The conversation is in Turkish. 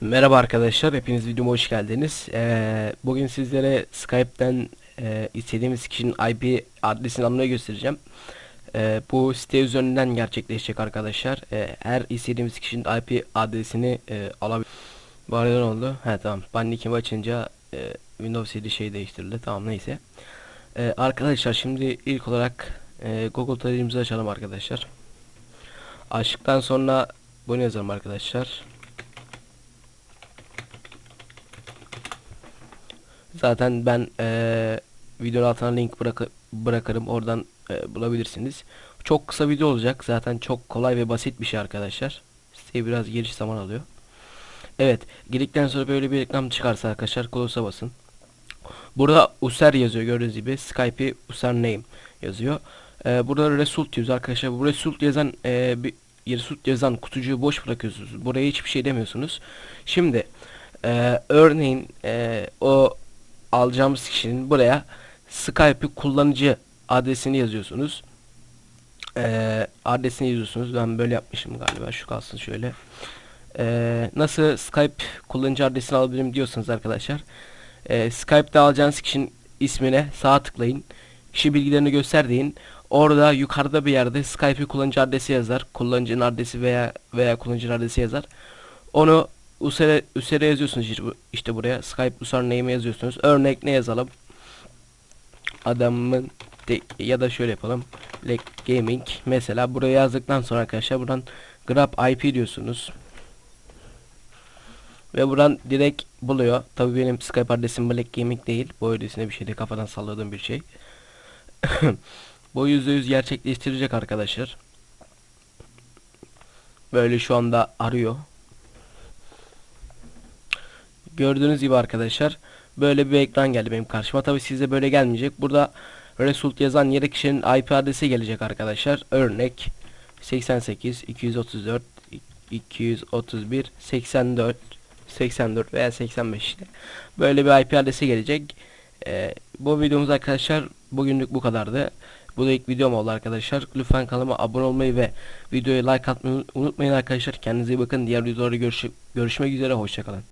Merhaba arkadaşlar, hepiniz videoma hoş geldiniz. Ee, bugün sizlere Skype'den e, istediğimiz kişinin IP adresini almayı göstereceğim. Ee, bu site üzerinden gerçekleşecek arkadaşlar. Ee, her istediğimiz kişinin IP adresini e, alabilir. Bu arada ne oldu? He tamam. Ben nickimi açınca e, Windows 7 şey değiştirildi. Tamam neyse. Ee, arkadaşlar şimdi ilk olarak e, Google tarayıcımızı açalım arkadaşlar. Açtıktan sonra bunu yazalım arkadaşlar. Zaten ben eee videonun altına link bırak bırakırım. Oradan eee, bulabilirsiniz. Çok kısa video olacak. Zaten çok kolay ve basit bir şey arkadaşlar. Siteye biraz giriş zaman alıyor. Evet. Girdikten sonra böyle bir reklam çıkarsa arkadaşlar close'a basın. Burada user yazıyor gördüğünüz gibi. Skype'i username yazıyor. Eee, burada result yazıyor arkadaşlar. Bu result yazan eee bir result yazan kutucuğu boş bırakıyorsunuz. Buraya hiçbir şey demiyorsunuz. Şimdi eee, örneğin eee, o alacağımız kişinin buraya Skype'ı kullanıcı adresini yazıyorsunuz. Ee, adresini yazıyorsunuz. Ben böyle yapmışım galiba. Şu kalsın şöyle. Ee, nasıl Skype kullanıcı adresini alabilirim diyorsanız arkadaşlar. Ee, Skype'da alacağınız kişinin ismine sağ tıklayın. Kişi bilgilerini göster deyin. Orada yukarıda bir yerde Skype kullanıcı adresi yazar. Kullanıcının adresi veya veya kullanıcının adresi yazar. Onu usere, usere yazıyorsunuz işte, bu- işte buraya. Skype username yazıyorsunuz. Örnek ne yazalım? Adamın de, ya da şöyle yapalım. Black Gaming. Mesela buraya yazdıktan sonra arkadaşlar buradan grab IP diyorsunuz. Ve buradan direkt buluyor. Tabii benim Skype adresim Black Gaming değil. Bu öylesine bir şeyde kafadan salladığım bir şey. Bu %100 gerçekleştirecek arkadaşlar. Böyle şu anda arıyor. Gördüğünüz gibi arkadaşlar böyle bir ekran geldi benim karşıma. Tabi sizde böyle gelmeyecek. Burada result yazan yere kişinin IP adresi gelecek arkadaşlar. Örnek 88 234 231 84 84 veya 85 işte. Böyle bir IP adresi gelecek. Ee, bu videomuz arkadaşlar bugünlük bu kadardı. Bu da ilk videom oldu arkadaşlar. Lütfen kanalıma abone olmayı ve videoya like atmayı unutmayın arkadaşlar. Kendinize iyi bakın. Diğer videolarda görüş görüşmek üzere. Hoşçakalın.